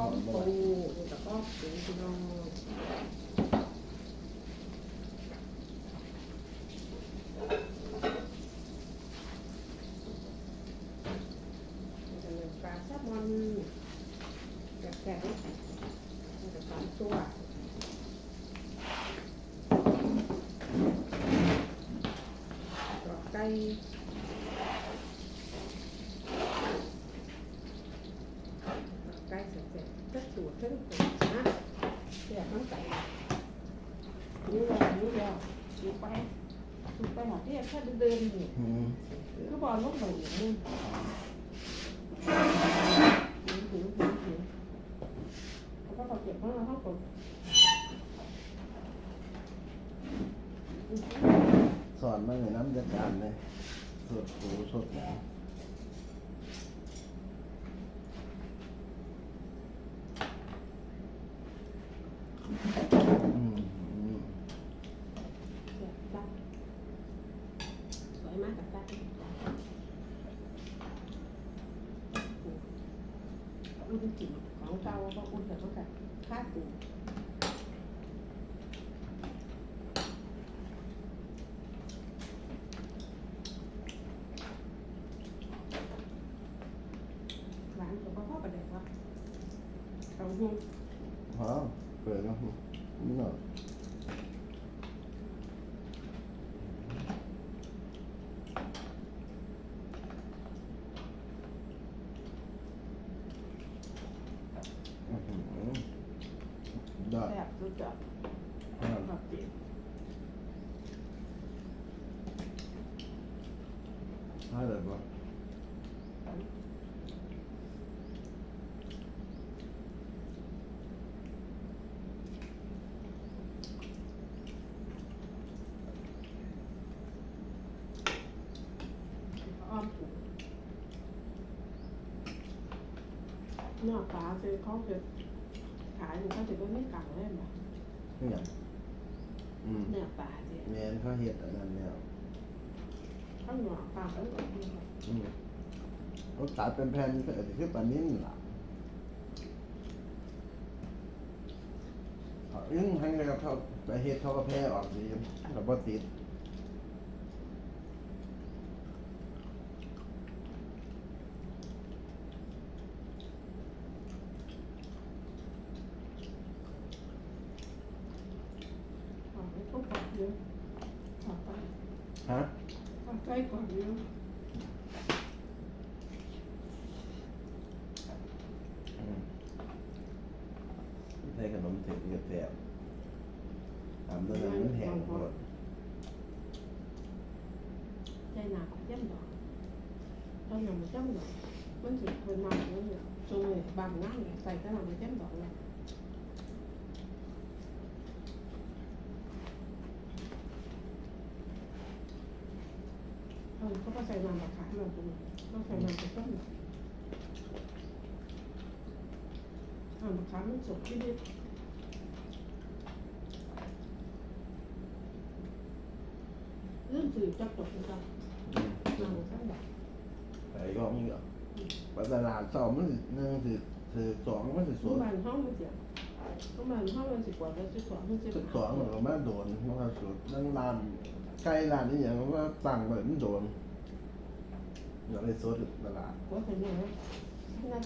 อ้อมปูกับอ้อมปูพี่น้องจะเป็นปลาแซลมอนแบบแกงมันจะสามตัวกรอบไก่ ใกล้เสร็จเสร็จก็สูตรเพิ่มเติมนะเสียน้ำใส่ รู้แล้วรู้แล้วดูไปดูไปหาที่แค่เดินๆอยู่อืมก็บอลลูกหนูอย่างนี้ถึงถึงถึงถึงแล้วก็พอเก็บข้างเราห้องกดสอนมาในน้ำจัดการเลยสดปูสดหมูอืมอืม เสียบจับสวย มากกับจับรุ่นจิ๋วของเก่าก็อุ่นแต่ต้องกับค่าตูร้านก็พ่อประเด็นว่าเราดูอ๋อเปิดแล้วนี่หน่อยอื้อหือ ได้แซ่บสุดยอดอ่าแบบนี้ได้เลยปะอ้อมผูเนื้อปลาซื้อเขาจะขายอยู่เขาจะไม่กังเลยนะนี่ไงอืมเนื้อปลาเนี่ยแมนเขาเห็ดอันนั้นแล้วข้าวหนวปลาเขาแบบนี้ค่ะอืมเขาตัดเป็นแผ่นก็คือปลานิ่มล่ะเอาอึ้งให้กับเขาไปเห็ดเขาก็แพ้ออกดีกับบ่ติด เอาไปต้มก่อนเยอะเอาไป ฮะเอาใกล้ก่อนเยอะอืมใส่ขนมถึงกับแสบตามตัวนั้นมันแห้งหมดใจหนาเจ้มดอกตอนหนังเจ้มดอกมันถึงคนมาแล้วเนี่ยจงเลยบางนั่งใส่กระหน่ำเจ้มดอกเลย เขาก็ใส่น้ำมะขามมาตรงนี้เขาใส่น้ำไปต้มน้ำมะขามมันสดที่นี่เรื่องสื่อจับตกนะครับอืมน้ำมะขามแบบไปก็มีก็ไปตลาดสองมันหนึ่งสิสิสองมันสิสเมื่วอนวานห้องมันเสียเมื่อวานห้องมันสิกว่าแล้วสิสองมันสิสิสองเหมันก็มาโดนมันก็สุดนั่งร้าน ใกล้ร้านนี้อย่างว่าตั้งไว้มันโดนอย่าไปสดตลาดหัวใส่เนี่ยนะนัด